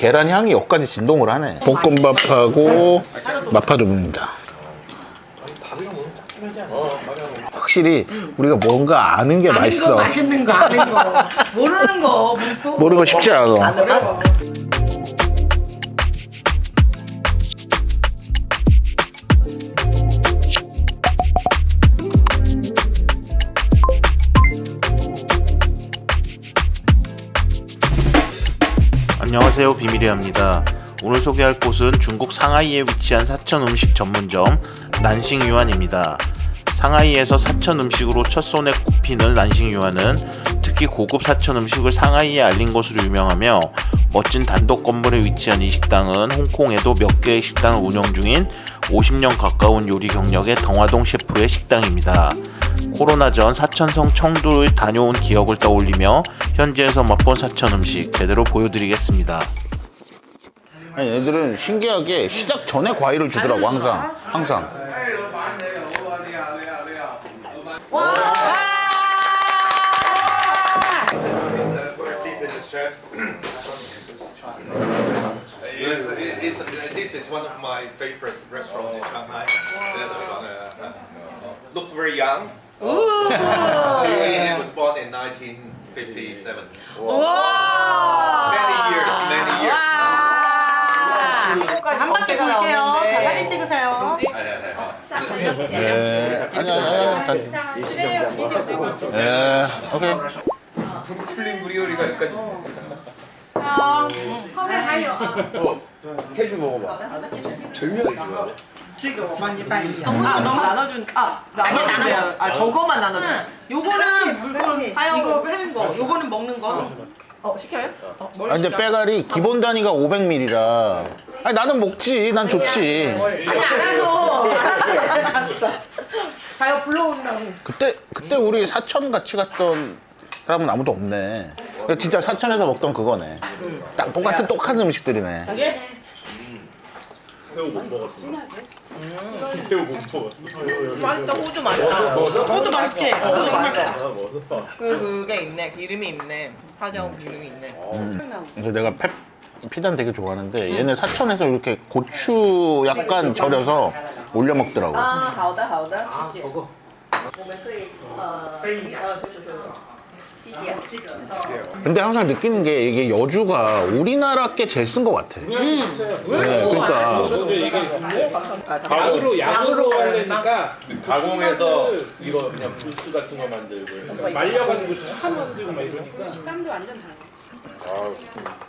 계란 향이 여기까지 진동을 하네. 볶음밥하고 마파두부입니다. 확실히 우리가 뭔가 아는 게 아는 거 맛있어. 맛있는 거 아는 거 모르는 거 뭐. 모르는 거 쉽지 않아. 안 녕하세요 비밀이합니다. 오늘 소개할 곳은 중국 상하이에 위치한 사천 음식 전문점 난싱유안입니다. 상하이에서 사천 음식으로 첫 손에 꼽히는 난싱유안은 특히 고급 사천 음식을 상하이에 알린 것으로 유명하며 멋진 단독 건물에 위치한 이 식당은 홍콩에도 몇 개의 식당을 운영 중인 50년 가까운 요리 경력의 덩화동 셰프의 식당입니다. 코로나 전 사천성 청두를 다녀온 기억을 떠올리며 현지에서 맛본 사천 음식 제대로 보여드리겠습니다. 아니 애들은 신기하게 시작 전에 과일을 주더라고 항상 항상. first season as chef. It's, it's, this is one of my favorite restaurants in Shanghai. Looked very young. It was born in 1957. Many years, many years. 한 바퀴 돌게요. 자, 사진 찍으세요. 네. 아니 아니 아니. 다- 네. 오케이. 풀린 브리오리가 여기까지 캐슈 먹어봐. 절묘하게 좋아 지금 어머니 빨리 아 너무 나눠준, 아, 아 나눠준대. 아, 아, 저거만 나눠줘. 요거는 물건, 아, 이거 하는 거. 그렇죠. 요거는 먹는 거. 아, 어, 시켜요? 아. 어, 아, 근데 빼갈이 기본 단위가 500ml라. 아니, 나는 먹지. 난 좋지. 아니, 알아서. 알아서 갔어. 가요 불러온다고. 그때, 그때 우리 사천 같이 갔던 사람은 아무도 없네. 음. 진짜 사천에서 먹던 그거네. 음. 딱 똑같은 똑같은 음식들이네. 맛있다. 호주 맛있다. 호주 맛있지. 호주 맛있다. 그 그게 있네. 기름이 있네. 화장 기름이 있네. 그래서 내가 페, 피자는 되게 좋아하는데 얘네 사천에서 이렇게 고추 약간 절여서 올려 먹더라고. 啊，好的好的，谢谢。 근데 항상 느끼는 게 이게 여주가 우리나라 게 제일 쓴 것 같아. 네, 그러니까. 약으로 약으로 하려니까 가공해서 이거 그냥 주스 같은 거 만들고 말려가지고 차 만들고 막 이러니까.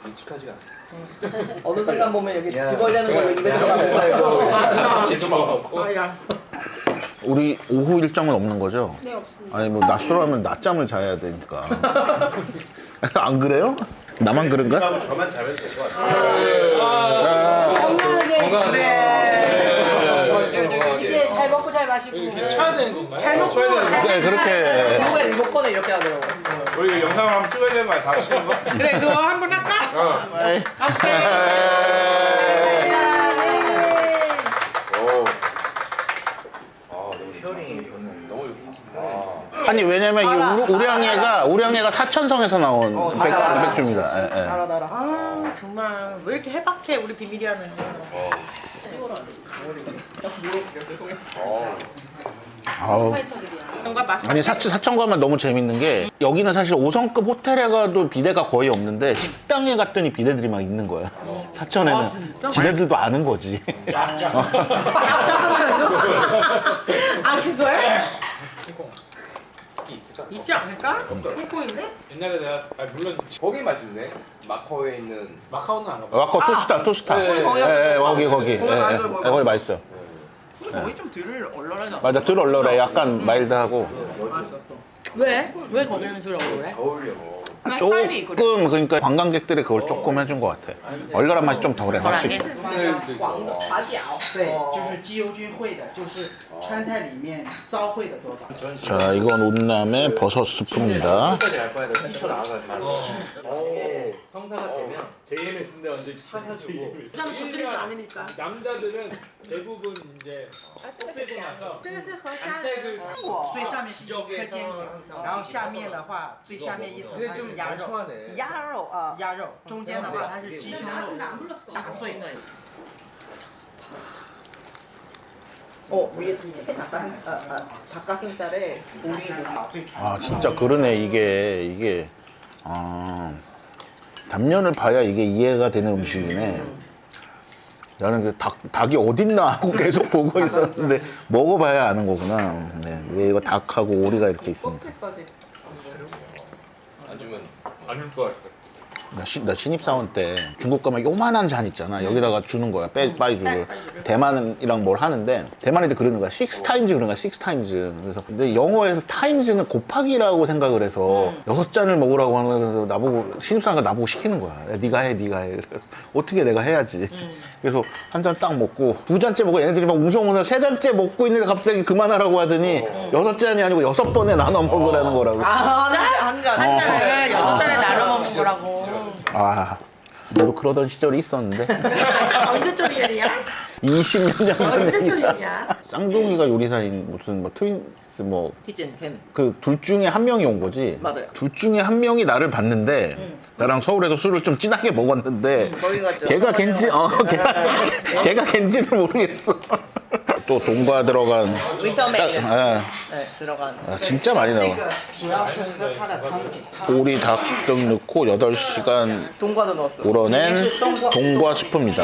익숙하지가 않아. 어느 순간 보면 여기 집어내는 거 입에 들어가고. 제주 먹고 우리 오후 일정은 없는 거죠? 네 없습니다. 아니 뭐 낮술을 하면 낮잠을 자야 되니까. 안 그래요? 나만 그런가? 저만 잘해도 될것 같아요. 이게 잘 먹고 잘 마시고. 쳐야 되는 건가요? 잘 먹고 네, 그렇게. 중국에 일곱 번을 이렇게 하더라고. 우리 이거 영상 한번 찍어야 되는 거야, 다 치는 거? 그래 그거 한 번 할까? 에이. 오. 아 너무 헤어링이 좋네 너무 좋다 아니 왜냐면 이 우리, 우량회가 우량회가 사천성에서 나온 백, 백주입니다. 예, 예. 알아 알아. 아 정말 왜 이렇게 해박해 우리 비밀이 하는 거. 아우. 뭔가. 아니 사천 사천 가면 너무 재밌는 게 여기는 사실 5성급 호텔에 가도 비대가 거의 없는데 식당에 갔더니 비대들이 막 있는 거야. 사천에는 지네들도 아는 거지. 아 그거야? 있지 않을까? 홍콩인데? 옛날에 내가 아, 물론 거기 맛있네 마카오에 있는 마카오는 안 가봐. 와커 투스타 투스타. 네, 예, 거기 예, 거기 거기. 예, 거기 예. 맞아요, 거기. 거기 맛있어. 거기 좀덜 얼얼하지 않아? 맞아 들 얼얼해. 약간 마일드하고 왜? 왜 거기는 덜 얼얼해? 조금 그러니까 관광객들이 그걸 조금 해준 것 같아. 얼얼한 맛이 좀 덜해 확실히. 对就是鸡油菌烩的，就是川菜里面糟烩的做法。 자 이건 온남의 버섯 스프입니다. 끝까지 갈 바에 뛰쳐나가가지고 성사가 되면 JMS 인데 완전 차 사주고 일년 남자들은 대부분 이제 빼고 나서 这个是和虾仁 안택을 最上面是一颗坚果，然后下面的话最下面一层它是 鸭 肉， 청하네. 鸭肉啊，鸭肉，中间的话它是鸡胸肉炸碎。 어 위에 치킨 닭가 어, 어, 닭가슴살에 오리고 最传 아 진짜 그러네 이게 이게 아 단면을 봐야 이게 이해가 되는 음식이네. 나는 그 닭, 닭이 어딨나 하고 계속 보고 있었는데 먹어봐야 아는 거구나. 네, 왜 이거 닭하고 오리가 이렇게 있습니까? 껍질까지. 안 주면 안 줄 것 같아. 나, 시- 나 신입사원 때 중국 가면 요만한 잔 있잖아. 여기다가 주는 거야. 빼, 빠이주를. 대만이랑 뭘 하는데 대만인데 그러는 거야. six times 그런 거야. six times. 그래서 근데 영어에서 times는 곱하기라고 생각을 해서 여섯 잔을 먹으라고 하는 거야. 나보고 신입사원가 나보고 시키는 거야. 야, 네가 해, 네가 해. 그래. 어떻게 내가 해야지. 그래서 한 잔 딱 먹고 두 잔째 먹고 얘네들이 막 우성우성 세 잔째 먹고 있는데 갑자기 그만하라고 하더니 여섯 잔이 아니고 여섯 번에 나눠 먹으라는 거라고. 아, 한 잔, 한 잔. 한 잔에 여섯 잔에 거라고. 아, 너도 그러던 시절이 있었는데. 언제적 일이야? 20년 전에 언제적 일이야? 쌍둥이가 요리사인 무슨 뭐 트윈스 뭐 키친 패밀. 그 둘 중에 한 명이 온 거지. 맞아요. 둘 중에 한 명이 나를 봤는데 음. 나랑 서울에서 술을 좀 진하게 먹었는데 음, 거기 갔죠. 걔가 걘지 어 걔가 걔가 걘지는 모르겠어. 또 동과 들어간 딱 윈터맨. 아, 예. 네, 들어간. 아, 진짜 많이 나와. 오리 닭등 넣고 8시간 동과도 넣었어. 우러낸 동과 스프입니다.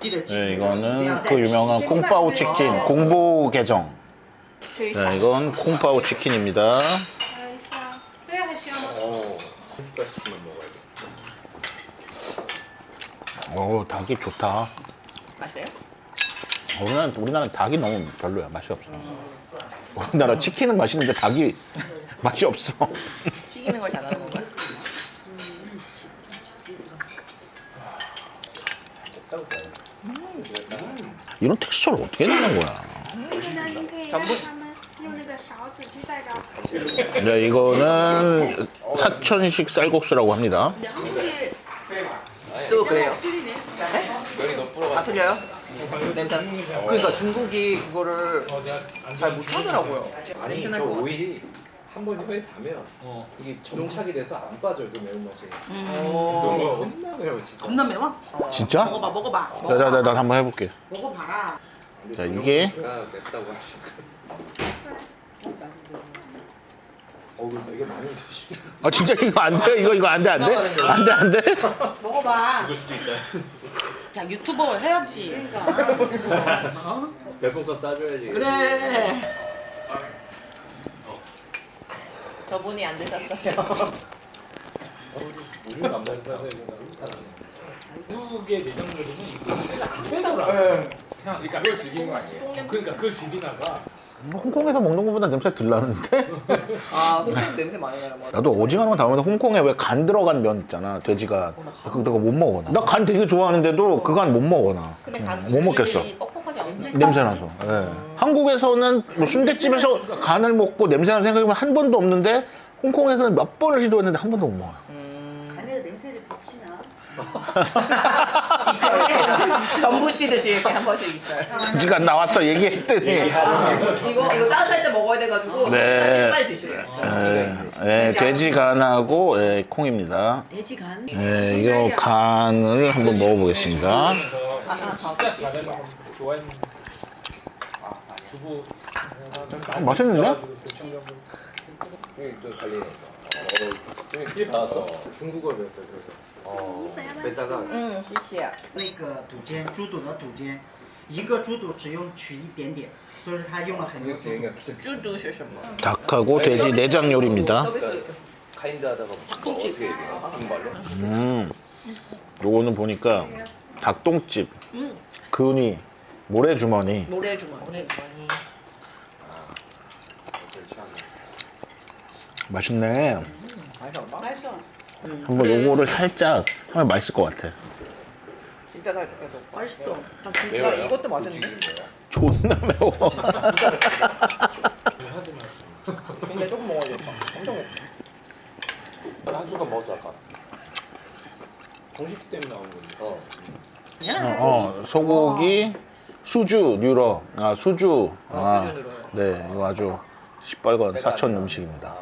네, 이거는 그 유명한 콩파오 치킨 공보 계정. 네, 이건 콩파오 치킨입니다. 어, 닭이 좋다. 맛있어요? 우리나라 우리나라 닭이 너무 별로야. 맛이 없어. 우리나라 치킨은 맛있는데 닭이 맛이 없어. 튀기는 걸 잘하는 건가? 이런 텍스처를 어떻게 내는 거야? 네, 이거는 사천식 쌀국수라고 합니다. 또 그래요. 네? 아 틀려요? 냄새. 그러니까 중국이 그거를 잘 못하더라고요. 냄새 날것 같아. 한 번 혀에 닿으면 어. 이게 정착이 돼서 안 빠져요 그 매운맛이 음. 너무 혼나요 진짜 겁나 매워? 진짜? 먹어봐 먹어봐 나, 나, 나, 나 한번 해볼게. 먹어봐라 근데 자, 이게- 먹으니까 맵다고 하시죠 어 근데 이게 많이 드시 아, 진짜 이거 안 돼? 이거, 이거 안 돼, 안 돼? 안 돼, 안 돼? 먹어봐 죽을 수도 있다. 야 유튜버 해야지 별풍선 싸줘야지 그래 저분이 안 드셨어요. 무슨 감사해서 한국의 내장물에는 이거 안 빼더라. 이상. 그러니까 그걸 즐기는 거 아니에요? 그러니까 그걸 즐기다가 홍콩에서 먹는 것보다 냄새 덜 나는데? 아, 홍콩 냄새 많이 나요. 맞아. 나도 오징어만 담으면 홍콩에 왜 간 들어간 면 있잖아, 돼지간. 그거 내가 못 먹어. 나 간 되게 좋아하는데도 그 간 못 먹어, 나. 근데 간 못 먹겠어. 않나요? 냄새 나서. 예. 한국에서는 뭐 순대집에서 간을 먹고 냄새 나는 생각이 한 번도 없는데 홍콩에서는 몇 번을 시도했는데 한 번도 못 먹어요. 간에다 냄새를 붙이나? 전부 치듯이 이렇게 한 번씩 있어요. 지금 나왔어, 얘기했더니. 이거 이거 따뜻할 때 먹어야 돼가지고 네. 빨리 드시래요. 예, 예, 돼지 간하고 예, 콩입니다. 돼지 간? 예, 이 간을 한번 먹어보겠습니다. 그래서 진짜 잘해서 좋아했는데 주부 아, 맛있는데? 형이 또 달리네. 어, 형이 티 받았어 중국어 배웠어요 그래서 어. 뺐다가 응, 시시야.那个肚尖，猪肚的肚尖，一个猪肚只用取一点点，所以说他用了很多 이거 猪肚。 그냥 진짜 쭈도 셔셔뭐. 닭하고 돼지 내장 요리입니다. 서비스. 카인드 하다가 뭐 닭똥집. 어떻게 해야 돼요? 중말로? 음, 요거는 보니까 닭똥집, 근위, 모래주머니. 모래주머니. 맛있네. 맛있어. 한번 요거를 살짝 하면 맛있을 것 같아. 진짜 잘 섞여서. 맛있어. 나 진짜 매워요? 이것도 맛있는데? 존나 매워. 근데 조금 먹어야겠다. 엄청 맵다. 한 숟갈 먹었어 아까. 정식 때문에 나온 건데. 어. 그냥 어, 소고기, 수주, 뉴러. 아, 수주. 아, 수주 뉴러. 네, 이거 아주 시뻘건 사천 음식입니다.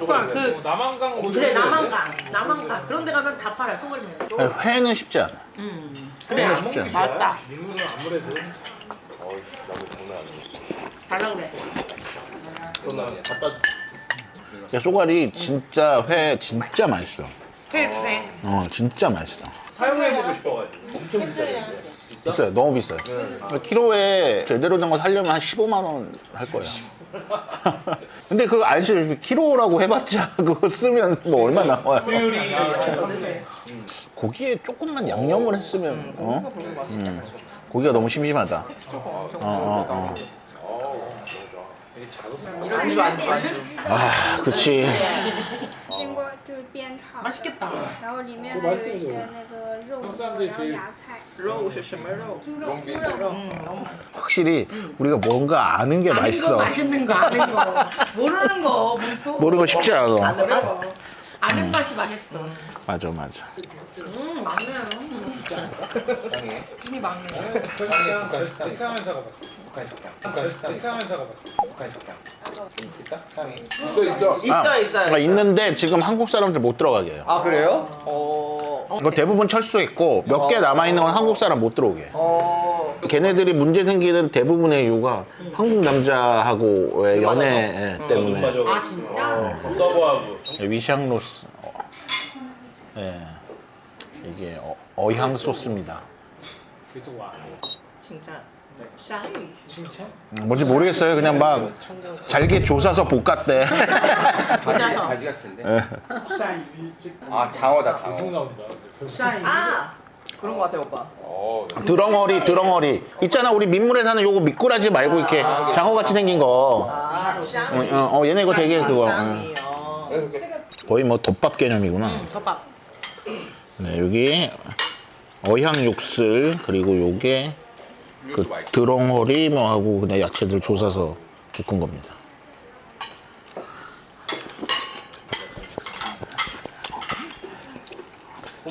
오빠 그 어, 남한강 그래 남한강 남한강 그런 데 가면 다 팔아 소금면. 아니, 회는 쉽지 않아. 음. 그래, 안 쉽지 않아. 맞다. 민물은 아무래도 어, 나무 장난 아니야. 달라 그래. 그거는 갖다 야, 쏘가리 진짜 회 진짜 맛있어. 회회 어, 진짜 맛있어. 사용해보고 싶어가지고. 엄청 비싸요. 비싸요. 너무 비싸요. 키로에 제대로 된 거 사려면 한 15만 원 할 거야. 근데 그거 알지? 키로라고 해봤자 그거 쓰면 뭐 얼마 나와요? 고기에 조금만 양념을 했으면 어? 음, 고기가 너무 심심하다. 어, 어, 어. 어우, 너무 좋아. 안주 안주 안주. 아, 그치. 经过就是煸炒的， 맛있겠다. 然后里面还有一些那个肉末，然后芽菜。肉是什么肉？ 롱빈 음, 너무 확실히 우리가 뭔가 아는 게 아는 거 맛있어. 맛있는 거 아는 거 모르는 거 무슨 모르는 거 쉽지 않아. 아는 거. 아는 맛이 맛있어. 맞아, 맞아. 음 막내야. 땅에. 힘이 막내. 백상한 사가 봤어. 백상한 사가 봤어. 있어 있어. 있어 있어요. 아, 있는데 지금 한국 사람들 못 들어가게 해요. 아 그래요? 어. 이거 대부분 철수했고 몇 개 남아 있는 건 한국 사람 못 들어오게 해요. 어. 걔네들이 문제 생기는 대부분의 이유가 한국 남자하고의 연애 때문에 아 빠져가지고. 진짜? 서버하고. 위샹로스 어, 예 이게 어, 어향 소스입니다. 계속 와. 진짜. 샤이. 칭찬? 뭔지 모르겠어요. 그냥 막 잘게 조사서 볶았대. 가지 가지 같은데. 예. 아 장어다 장어. 계속 나온다. 아 그런 거 같아 오빠. 어, 드렁어리 드렁어리 있잖아 우리 민물에 사는 요거 미꾸라지 말고 이렇게 장어같이 생긴 거. 아 어. 어, 어, 얘네 이거 되게 그거 응. 어. 거의 뭐 덮밥 개념이구나. 덮밥. 네, 여기 어향 육슬 그리고 요게 그 드렁어리 뭐 하고 그냥 야채들 조사서 볶은 겁니다.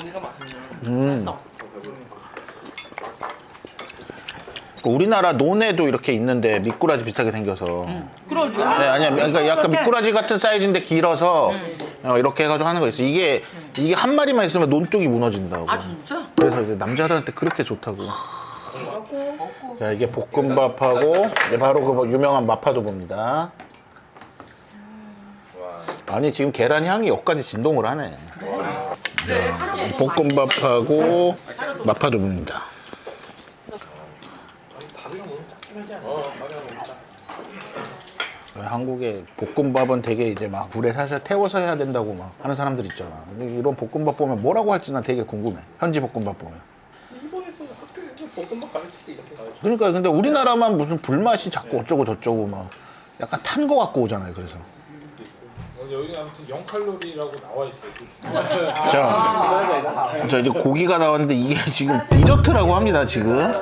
고기가 맛있네. 음. 우리나라 논에도 이렇게 있는데 미꾸라지 비슷하게 생겨서. 그러죠. 네, 아니야. 그러니까 약간 미꾸라지 같은 사이즈인데 길어서 어, 이렇게 해가지고 하는 거 있어. 이게 이게 한 마리만 있으면 논 쪽이 무너진다고. 아 진짜? 그래서 이제 남자들한테 그렇게 좋다고. 자 이게 볶음밥하고 이제 바로 그뭐 유명한 마파두부입니다. 아니 지금 계란 향이 여기까지 진동을 하네. 자, 볶음밥하고 마파두부입니다. 한국의 볶음밥은 되게 이제 막 물에 살살 태워서 해야 된다고 막 하는 사람들 있잖아. 근데 이런 볶음밥 보면 뭐라고 할지 난 되게 궁금해. 현지 볶음밥 보면. 일본에서 학교에서 볶음밥 가르칠 때 이렇게 가르쳐. 그러니까 근데 우리나라만 무슨 불맛이 자꾸 어쩌고 저쩌고 막 약간 탄 거 갖고 오잖아요. 그래서. 어, 여기 아무튼 0칼로리라고 나와 있어요. 자, 자 이제 고기가 나왔는데 이게 지금 디저트라고 합니다. 지금.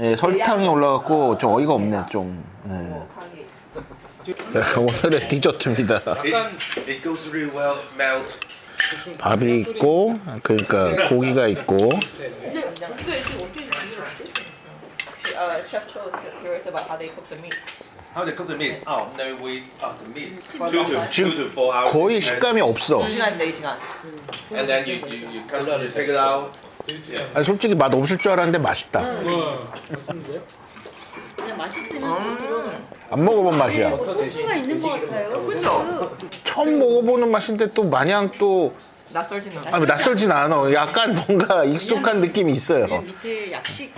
예, 설탕이 올라갔고 좀 어이가 없네 좀. 예. 자, 오늘의 디저트입니다. 약간 It goes really well melt. 밥이 있고 그러니까 고기가 있고 Uh, chef Cho is curious about how they cook the meat. How they cook the meat? Oh no, we oh the meat two to two to four hours. 거의 식감이 없어. 2시간 4시간. And then you you you cut you take it out. 아니, 솔직히 맛 없을 줄 알았는데 맛있다. 어, 맛있는데요? 그냥 맛있으면. 안 먹어본 맛이야. 소스가 있는 것 같아요. 그죠? 처음 먹어보는 맛인데 또 마냥 또 낯설진 않아. 아니, 뭐 낯설진 않아. 약간 뭔가 익숙한 느낌이 있어요. 밑에 약식.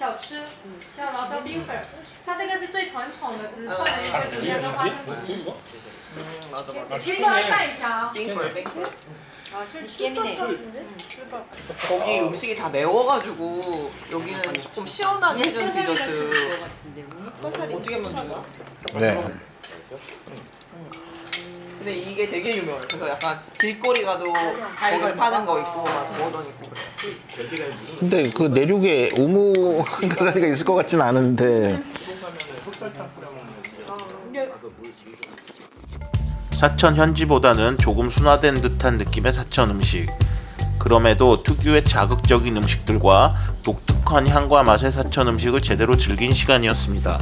那个小吃，嗯，是要劳叫冰粉，它这个是最传统的，只是换了一个竹签跟花生米。 이거? 음, 맞아 맞아. 其实稍微看一下啊， 빙풀 빙풀. 예민해. 거기 음식이 다 매워가지고 여기는 조금 시원하게 해준 디저트 어떻게 만드나? 네. 근데 이게 되게 유명해. 그래서 약간 길거리 가도 거기 파는 거 있고 막 버전 있고 그래. 근데 그 내륙에 우무 가사리가 있을 것 같진 않은데 사천 현지보다는 조금 순화된 듯한 느낌의 사천 음식 그럼에도 특유의 자극적인 음식들과 독특한 향과 맛의 사천 음식을 제대로 즐긴 시간이었습니다